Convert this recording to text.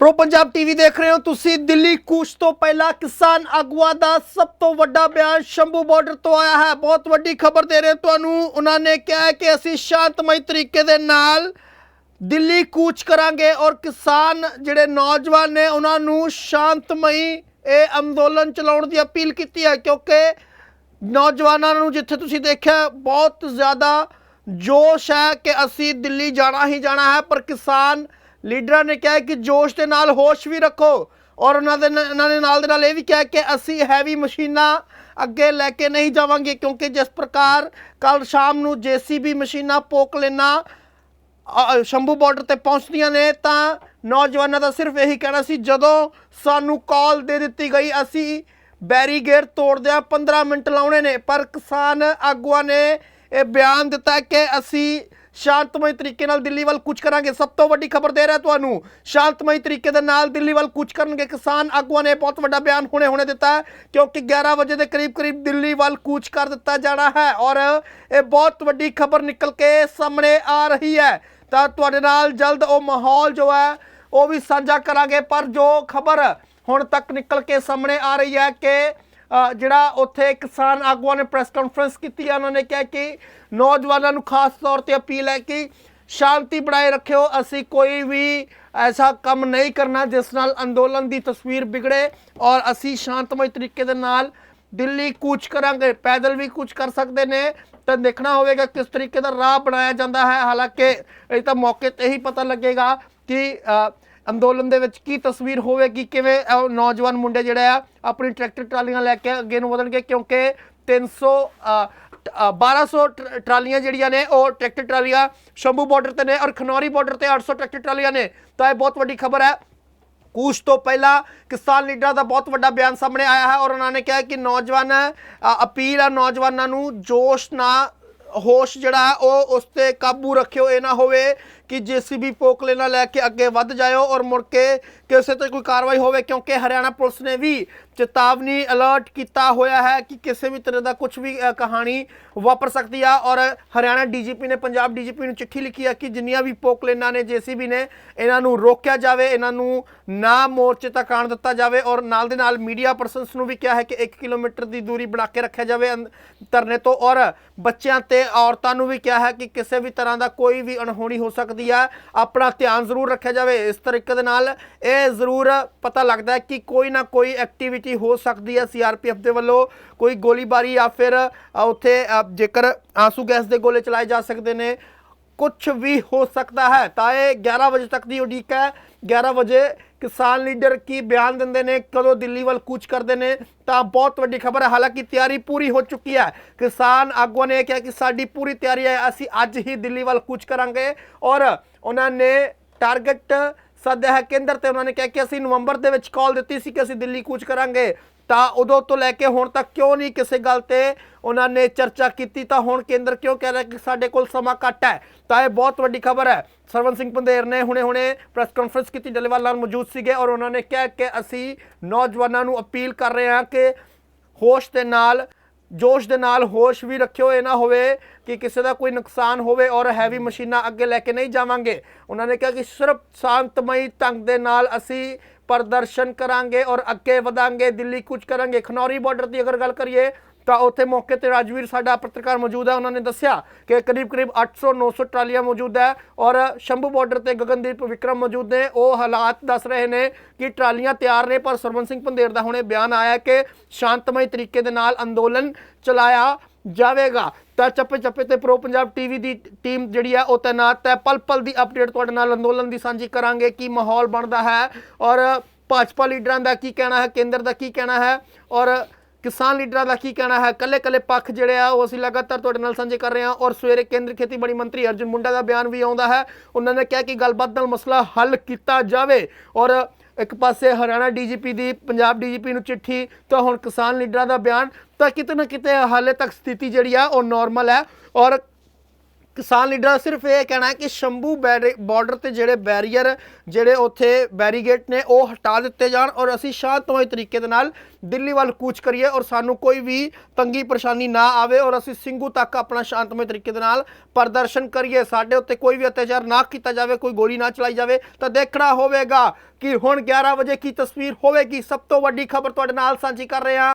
Pro Punjab TV ਦੇਖ ਰਹੇ ਹੋ ਤੁਸੀਂ ਦਿੱਲੀ ਕੂਚ ਤੋਂ ਪਹਿਲਾਂ ਕਿਸਾਨ ਆਗੂਆਂ ਦਾ ਸਭ ਤੋਂ ਵੱਡਾ ਬਿਆਨ ਸ਼ੰਭੂ ਬਾਰਡਰ ਤੋਂ ਆਇਆ ਹੈ। ਬਹੁਤ ਵੱਡੀ ਖਬਰ ਦੇ ਰਹੇ ਤੁਹਾਨੂੰ। ਉਹਨਾਂ ਨੇ ਕਿਹਾ ਕਿ ਅਸੀਂ ਸ਼ਾਂਤਮਈ ਤਰੀਕੇ ਦੇ ਨਾਲ ਦਿੱਲੀ ਕੂਚ ਕਰਾਂਗੇ ਔਰ ਕਿਸਾਨ ਜਿਹੜੇ ਨੌਜਵਾਨ ਨੇ ਉਹਨਾਂ ਨੂੰ ਸ਼ਾਂਤਮਈ ਇਹ ਅੰਦੋਲਨ ਚਲਾਉਣ ਦੀ ਅਪੀਲ ਕੀਤੀ ਹੈ ਕਿਉਂਕਿ ਨੌਜਵਾਨਾਂ ਨੂੰ ਜਿੱਥੇ ਤੁਸੀਂ ਦੇਖਿਆ ਬਹੁਤ ਜ਼ਿਆਦਾ ਜੋਸ਼ ਹੈ ਕਿ ਅਸੀਂ ਦਿੱਲੀ ਜਾਣਾ ਹੀ ਜਾਣਾ ਹੈ, ਪਰ ਕਿਸਾਨ ਲੀਡਰਾਂ ਨੇ ਕਿਹਾ ਕਿ ਜੋਸ਼ ਦੇ ਨਾਲ ਹੋਸ਼ ਵੀ ਰੱਖੋ ਔਰ ਉਹਨਾਂ ਦੇ ਇਹਨਾਂ ਨੇ ਨਾਲ ਦੇ ਨਾਲ ਇਹ ਵੀ ਕਿਹਾ ਕਿ ਅਸੀਂ ਹੈਵੀ ਮਸ਼ੀਨਾਂ ਅੱਗੇ ਲੈ ਕੇ ਨਹੀਂ ਜਾਵਾਂਗੇ ਕਿਉਂਕਿ ਜਿਸ ਪ੍ਰਕਾਰ ਕੱਲ ਸ਼ਾਮ ਨੂੰ ਜੀਸੀਬੀ ਮਸ਼ੀਨਾਂ ਪੋਕ ਲੈਣਾ ਸ਼ੰਭੂ ਬਾਰਡਰ ਤੇ ਪਹੁੰਚਦੀਆਂ ਨੇ, ਤਾਂ ਨੌਜਵਾਨਾਂ ਦਾ ਸਿਰਫ ਇਹੀ ਕਹਿਣਾ ਸੀ, ਜਦੋਂ ਸਾਨੂੰ ਕਾਲ ਦੇ ਦਿੱਤੀ ਗਈ, ਅਸੀਂ ਬੈਰੀਗੇਡ ਤੋੜਦੇ ਆ 15 ਮਿੰਟ ਲਾਉਣੇ ਨੇ, ਪਰ ਕਿਸਾਨ ਆਗੂਆਂ ਨੇ ਇਹ ਬਿਆਨ ਦਿੱਤਾ ਕਿ ਅਸੀਂ ਸ਼ਾਂਤਮਈ ਤਰੀਕੇ ਨਾਲ ਦਿੱਲੀ ਵੱਲ ਕੁਝ ਕਰਾਂਗੇ। ਸਭ ਤੋਂ ਵੱਡੀ ਖਬਰ ਦੇ ਰਿਹਾ ਤੁਹਾਨੂੰ, ਸ਼ਾਂਤਮਈ ਤਰੀਕੇ ਦੇ ਨਾਲ ਦਿੱਲੀ ਵੱਲ ਕੁਝ ਕਰਨਗੇ ਕਿਸਾਨ। ਆਗੂਆਂ ਨੇ ਬਹੁਤ ਵੱਡਾ ਬਿਆਨ ਹੁਣੇ ਹੁਣੇ ਦਿੱਤਾ ਕਿਉਂਕਿ 11 ਵਜੇ ਦੇ ਕਰੀਬ ਕਰੀਬ ਦਿੱਲੀ ਵੱਲ ਕੂਚ ਕਰ ਦਿੱਤਾ ਜਾਣਾ ਹੈ ਔਰ ਇਹ ਬਹੁਤ ਵੱਡੀ ਖਬਰ ਨਿਕਲ ਕੇ ਸਾਹਮਣੇ ਆ ਰਹੀ ਹੈ। ਤਾਂ ਤੁਹਾਡੇ ਨਾਲ ਜਲਦ ਉਹ ਮਾਹੌਲ ਜੋ ਹੈ, ਉਹ ਵੀ ਸਾਂਝਾ ਕਰਾਂਗੇ, ਪਰ ਜੋ ਖਬਰ ਹੁਣ ਤੱਕ ਨਿਕਲ ਕੇ ਸਾਹਮਣੇ ਆ ਰਹੀ ਹੈ ਕਿ ਜਿਹੜਾ ਉੱਥੇ ਕਿਸਾਨ ਆਗੂਆਂ ਨੇ ਪ੍ਰੈਸ ਕਾਨਫਰੰਸ ਕੀਤੀ ਹੈ ਉਹਨਾਂ ਨੇ ਕਿਹਾ ਕਿ ਨੌਜਵਾਨਾਂ ਨੂੰ ਖਾਸ ਤੌਰ ਤੇ ਅਪੀਲ ਹੈ ਕਿ ਸ਼ਾਂਤੀ ਬਣਾਏ ਰੱਖਿਓ, ਅਸੀਂ ਕੋਈ ਵੀ ਐਸਾ ਕੰਮ ਨਹੀਂ ਕਰਨਾ ਜਿਸ ਨਾਲ ਅੰਦੋਲਨ ਦੀ ਤਸਵੀਰ ਵਿਗੜੇ ਔਰ ਅਸੀਂ ਸ਼ਾਂਤਮਈ ਤਰੀਕੇ ਦੇ ਨਾਲ ਦਿੱਲੀ ਕੂਚ ਕਰਾਂਗੇ, ਪੈਦਲ ਵੀ ਕੂਚ ਕਰ ਸਕਦੇ ਨੇ, ਤਾਂ ਦੇਖਣਾ ਹੋਵੇਗਾ ਕਿਸ ਤਰੀਕੇ ਦਾ ਰਾਹ ਬਣਾਇਆ ਜਾਂਦਾ ਹੈ। ਹਾਲਾਂਕਿ ਇਹ ਤਾਂ ਮੌਕੇ ਤੇ ਹੀ ਪਤਾ ਲੱਗੇਗਾ ਕਿ ਅੰਦੋਲਨ ਦੇ ਵਿੱਚ ਕੀ ਤਸਵੀਰ ਹੋਵੇਗੀ ਕਿਵੇਂ ਨੌਜਵਾਨ ਮੁੰਡੇ ਜਿਹੜੇ ਆ ਆਪਣੀ ਟਰੈਕਟਰ ਟਰਾਲੀਆਂ ਲੈ ਕੇ ਅੱਗੇ ਨੂੰ ਵਧਣਗੇ ਕਿਉਂਕਿ 300 ਅ, ਟ- ਅ, 1200 ਟਰਾਲੀਆਂ ਜਿਹੜੀਆਂ ਨੇ ਉਹ ਟਰੈਕਟਰ ਟਰਾਲੀਆਂ ਸ਼ੰਭੂ ਬਾਰਡਰ ਤੇ ਨੇ ਔਰ ਖਨੌਰੀ ਬਾਰਡਰ ਤੇ 800 ਟਰੈਕਟਰ ਟਰਾਲੀਆਂ ਨੇ। ਤਾਂ ਇਹ ਬਹੁਤ ਵੱਡੀ ਖਬਰ ਹੈ। ਕੂਚ ਤੋਂ ਪਹਿਲਾਂ ਕਿਸਾਨ ਲੀਡਰਾਂ ਦਾ ਬਹੁਤ ਵੱਡਾ ਬਿਆਨ ਸਾਹਮਣੇ ਆਇਆ ਹੈ ਔਰ ਉਹਨਾਂ ਨੇ ਕਿਹਾ ਕਿ ਨੌਜਵਾਨ ਅਪੀਲ ਆ ਨੌਜਵਾਨਾਂ ਨੂੰ ਜੋਸ਼ ਨਾ ਹੋਸ਼ ਜਿਹੜਾ ਉਹ ਉਸ ਤੇ ਕਾਬੂ ਰੱਖਿਓ, ਇਹ ਨਾ ਹੋਵੇ ਕਿ ਜੀਸੀਬੀ ਪੋਕਲੇ ਨਾਲ ਲੈ ਕੇ ਅੱਗੇ ਵੱਧ ਜਾਇਓ ਔਰ ਮੁੜ ਕੇ ਕਿਸੇ ਤੇ ਕੋਈ ਕਾਰਵਾਈ ਹੋਵੇ, ਕਿਉਂਕਿ ਹਰਿਆਣਾ ਪੁਲਿਸ ਨੇ ਵੀ ਚੇਤਾਵਨੀ ਅਲਰਟ ਕੀਤਾ ਹੋਇਆ ਹੈ ਕਿ ਕਿਸੇ ਵੀ ਤਰ੍ਹਾਂ ਦਾ ਕੁਝ ਵੀ ਕਹਾਣੀ ਵਾਪਰ ਸਕਦੀ ਆ ਔਰ ਹਰਿਆਣਾ ਡੀਜੀਪੀ ਨੇ, ਪੰਜਾਬ ਡੀਜੀਪੀ ਨੂੰ ਚਿੱਠੀ ਲਿਖੀ ਹੈ ਕਿ ਜਿੰਨੀਆਂ ਵੀ ਪੋਕਲੇਨਾਂ ਨੇ, ਜੀਸੀਬੀ ਨੇ, ਇਹਨਾਂ ਨੂੰ ਰੋਕਿਆ ਜਾਵੇ, ਇਹਨਾਂ ਨੂੰ ਨਾ ਮੋਰਚੇ ਤੱਕ ਆਣ ਦਿੱਤਾ ਜਾਵੇ ਔਰ ਨਾਲ ਦੇ ਨਾਲ ਮੀਡੀਆ ਪਰਸਨਸ ਨੂੰ ਵੀ ਕਿਹਾ ਹੈ ਕਿ 1 ਕਿਲੋਮੀਟਰ ਦੀ ਦੂਰੀ ਬਣਾ ਕੇ ਰੱਖਿਆ ਜਾਵੇ ਅੰਦ- ਧਰਨੇ ਤੋਂ ਔਰ ਬੱਚਿਆਂ ਤੇ ਔਰਤਾਂ ਨੂੰ ਵੀ ਕਿਹਾ ਹੈ ਕਿ ਕਿਸੇ ਵੀ ਤਰ੍ਹਾਂ ਦਾ ਕੋਈ ਵੀ ਅਣਹੋਣੀ ਹੋ ਸਕਦੀ ਹੈ ਆਪਣਾ ਧਿਆਨ ਜ਼ਰੂਰ ਰੱਖਿਆ ਜਾਵੇ। ਇਸ ਤਰੀਕੇ ਦੇ ਨਾਲ ਇਹ ਜ਼ਰੂਰ ਪਤਾ ਲੱਗਦਾ ਹੈ ਕਿ ਕੋਈ ਨਾ ਕੋਈ ਐਕਟੀਵਿਟੀ ਹੋ ਸਕਦੀ ਹੈ ਸੀਆਰਪੀਐਫ ਦੇ ਵੱਲੋਂ। ਕੋਈ ਗੋਲੀਬਾਰੀ ਜਾਂ ਫਿਰ ਉੱਥੇ ਜੇਕਰ ਆਂਸੂ ਗੈਸ ਦੇ ਗੋਲੇ ਚਲਾਏ ਜਾ ਸਕਦੇ ਨੇ ਕੁਝ ਵੀ ਹੋ ਸਕਦਾ ਹੈ। ਤਾਂ ਇਹ 11 ਵਜੇ ਤੱਕ ਦੀ ਉਡੀਕ ਹੈ। 11 ਵਜੇ ਕਿਸਾਨ ਲੀਡਰ ਕੀ ਬਿਆਨ ਦਿੰਦੇ ਨੇ, ਕਦੋਂ ਦਿੱਲੀ ਵੱਲ ਕੂਚ ਕਰਦੇ ਨੇ, ਤਾਂ ਬਹੁਤ ਵੱਡੀ ਖਬਰ ਹੈ। ਹਾਲਾਂਕਿ ਤਿਆਰੀ ਪੂਰੀ ਹੋ ਚੁੱਕੀ ਹੈ। ਕਿਸਾਨ ਆਗੂਆਂ ਨੇ ਕਿਹਾ ਕਿ ਸਾਡੀ ਪੂਰੀ ਤਿਆਰੀ ਹੈ, ਅਸੀਂ ਅੱਜ ਹੀ ਦਿੱਲੀ ਵੱਲ ਕੂਚ ਕਰਾਂਗੇ। ਔਰ ਉਹਨਾਂ ਨੇ ਟਾਰਗੇਟ ਸੱਦਿਆ ਹੈ ਕੇਂਦਰ ਤੇ ਉਹਨਾਂ ਨੇ ਕਿਹਾ ਕਿ ਅਸੀਂ ਨਵੰਬਰ ਦੇ ਵਿੱਚ ਕਾਲ ਦਿੱਤੀ ਸੀ ਕਿ ਅਸੀਂ ਦਿੱਲੀ ਕੂਚ ਕਰਾਂਗੇ। ਤਾਂ ਉਦੋਂ ਤੋਂ ਲੈ ਕੇ ਹੁਣ ਤੱਕ ਕਿਉਂ ਨਹੀਂ ਕਿਸੇ ਗੱਲ ਤੇ ਉਹਨਾਂ ਨੇ ਚਰਚਾ ਕੀਤੀ? ਤਾਂ ਹੁਣ ਕੇਂਦਰ ਕਿਉਂ ਕਹਿ ਰਿਹਾ ਕਿ ਸਾਡੇ ਕੋਲ ਸਮਾਂ ਘੱਟ ਹੈ? ਤਾਂ ਇਹ ਬਹੁਤ ਵੱਡੀ ਖਬਰ ਹੈ। ਸਰਵਨ ਸਿੰਘ ਪੰਦੇਰ ਨੇ ਹੁਣੇ-ਹੁਣੇ ਪ੍ਰੈਸ ਕਾਨਫਰੰਸ ਕੀਤੀ। ਡੱਲੇਵਾਲ ਨਾਲ ਮੌਜੂਦ ਸੀਗੇ ਔਰ ਉਹਨਾਂ ਨੇ ਕਿਹਾ ਕਿ ਅਸੀਂ ਨੌਜਵਾਨਾਂ ਨੂੰ ਅਪੀਲ ਕਰ ਰਹੇ ਹਾਂ ਕਿ ਹੋਸ਼ ਦੇ ਨਾਲ ਜੋਸ਼ ਦੇ ਨਾਲ ਹੋਸ਼ ਵੀ ਰੱਖਿਓ, ਇਹ ਨਾ ਹੋਵੇ ਕਿ ਕਿਸੇ ਦਾ ਕੋਈ ਨੁਕਸਾਨ ਹੋਵੇ ਔਰ ਹੈਵੀ ਮਸ਼ੀਨਾਂ ਅੱਗੇ ਲੈ ਕੇ ਨਹੀਂ ਜਾਵਾਂਗੇ। ਉਹਨਾਂ ਨੇ ਕਿਹਾ ਕਿ ਸਿਰਫ ਸ਼ਾਂਤਮਈ ਢੰਗ ਦੇ ਨਾਲ ਅਸੀਂ ਪ੍ਰਦਰਸ਼ਨ ਕਰਾਂਗੇ ਔਰ ਅੱਗੇ ਵਧਾਂਗੇ, ਦਿੱਲੀ ਕੁਝ ਕਰਾਂਗੇ। ਖਨੌਰੀ ਬਾਰਡਰ ਦੀ ਅਗਰ ਗੱਲ ਕਰੀਏ ਤਾਂ ਉੱਥੇ ਮੌਕੇ ਤੇ ਰਾਜਵੀਰ ਸਾਡਾ ਪੱਤਰਕਾਰ ਮੌਜੂਦ ਹੈ। ਉਹਨਾਂ ਨੇ ਦੱਸਿਆ ਕਿ ਕਰੀਬ ਕਰੀਬ 800 900 ਟਰਾਲੀਆਂ ਮੌਜੂਦ ਹੈ ਔਰ ਸ਼ੰਭੂ ਬਾਰਡਰ ਤੇ ਗਗਨਦੀਪ ਵਿਕਰਮ ਮੌਜੂਦ ਨੇ। ਉਹ ਹਾਲਾਤ ਦੱਸ ਰਹੇ ਨੇ ਕਿ ਟਰਾਲੀਆਂ ਤਿਆਰ ਨੇ, ਪਰ ਸਰਵਨ ਸਿੰਘ ਪੰਦੇਰ ਦਾ ਹੁਣੇ ਬਿਆਨ ਆਇਆ ਕਿ ਸ਼ਾਂਤਮਈ ਤਰੀਕੇ ਦੇ ਨਾਲ ਅੰਦੋਲਨ ਚਲਾਇਆ ਜਾਵੇਗਾ। ਤਾਂ ਚੱਪੇ ਚੱਪੇ ਤੇ ਪ੍ਰੋ ਪੰਜਾਬ ਟੀਵੀ ਦੀ ਟੀਮ ਜਿਹੜੀ ਆ ਉਹ ਤੈਨਾਤ ਹੈ। ਪਲ ਪਲ ਦੀ ਅਪਡੇਟ ਤੁਹਾਡੇ ਨਾਲ ਅੰਦੋਲਨ ਦੀ ਸਾਂਝੀ ਕਰਾਂਗੇ। ਕੀ ਮਾਹੌਲ ਬਣਦਾ ਹੈ ਔਰ ਭਾਜਪਾ ਲੀਡਰਾਂ ਦਾ ਕੀ ਕਹਿਣਾ ਹੈ, ਕੇਂਦਰ ਦਾ ਕੀ ਕਹਿਣਾ ਹੈ ਔਰ ਕਿਸਾਨ ਲੀਡਰਾਂ ਦਾ ਕੀ ਕਹਿਣਾ ਹੈ? ਕੱਲੇ ਕੱਲੇ ਪੱਖ ਜਿਹੜੇ ਆ, ਉਹ ਅਸੀਂ ਲਗਾਤਾਰ ਤੁਹਾਡੇ ਨਾਲ ਸਾਂਝੇ ਕਰ ਰਹੇ ਹਾਂ ਔਰ ਸਵੇਰੇ ਕੇਂਦਰੀ ਖੇਤੀਬਾੜੀ ਮੰਤਰੀ ਅਰਜੁਨ ਮੁੰਡਾ ਦਾ ਬਿਆਨ ਵੀ ਆਉਂਦਾ ਹੈ। ਉਹਨਾਂ ਨੇ ਕਿਹਾ ਕਿ ਗੱਲਬਾਤ ਨਾਲ ਮਸਲਾ ਹੱਲ ਕੀਤਾ ਜਾਵੇ ਔਰ ਇੱਕ ਪਾਸੇ ਹਰਿਆਣਾ ਡੀਜੀਪੀ ਦੀ, ਪੰਜਾਬ ਡੀਜੀਪੀ ਨੂੰ ਚਿੱਠੀ, ਤਾਂ ਹੁਣ ਕਿਸਾਨ ਲੀਡਰਾਂ ਦਾ ਬਿਆਨ, ਤਾਂ ਕਿਤੇ ਨਾ ਕਿਤੇ ਹਾਲੇ ਤੱਕ ਸਥਿਤੀ ਜਿਹੜੀ ਆ, ਉਹ ਨਾਰਮਲ ਹੈ ਔਰ ਕਿਸਾਨ ਲੀਡਰਾਂ ਸਿਰਫ ਇਹ ਕਹਿਣਾ ਹੈ ਕਿ ਸ਼ੰਭੂ ਬਾਰਡਰ ਤੇ ਜਿਹੜੇ ਬੈਰੀਅਰ ਜਿਹੜੇ ਉੱਥੇ ਬੈਰੀਗੇਟ ਨੇ, ਉਹ ਹਟਾ ਦਿੱਤੇ ਜਾਣ ਔਰ ਅਸੀਂ ਸ਼ਾਂਤਮਈ ਤਰੀਕੇ ਦੇ ਨਾਲ ਦਿੱਲੀ ਵੱਲ ਕੂਚ ਕਰੀਏ ਔਰ ਸਾਨੂੰ ਕੋਈ ਵੀ ਤੰਗੀ ਪਰੇਸ਼ਾਨੀ ਨਾ ਆਵੇ ਔਰ ਅਸੀਂ ਸਿੰਘੂ ਤੱਕ ਆਪਣਾ ਸ਼ਾਂਤਮਈ ਤਰੀਕੇ ਦੇ ਨਾਲ ਪ੍ਰਦਰਸ਼ਨ ਕਰੀਏ। ਸਾਡੇ ਉੱਤੇ ਕੋਈ ਵੀ ਅਤਿਆਚਾਰ ਨਾ ਕੀਤਾ ਜਾਵੇ, ਕੋਈ ਗੋਲੀ ਨਾ ਚਲਾਈ ਜਾਵੇ, ਤਾਂ ਦੇਖਣਾ ਹੋਵੇਗਾ ਕਿ ਹੁਣ 11 ਵਜੇ ਕੀ ਤਸਵੀਰ ਹੋਵੇਗੀ। ਸਭ ਤੋਂ ਵੱਡੀ ਖਬਰ ਤੁਹਾਡੇ ਨਾਲ ਸਾਂਝੀ ਕਰ ਰਹੇ ਹਾਂ।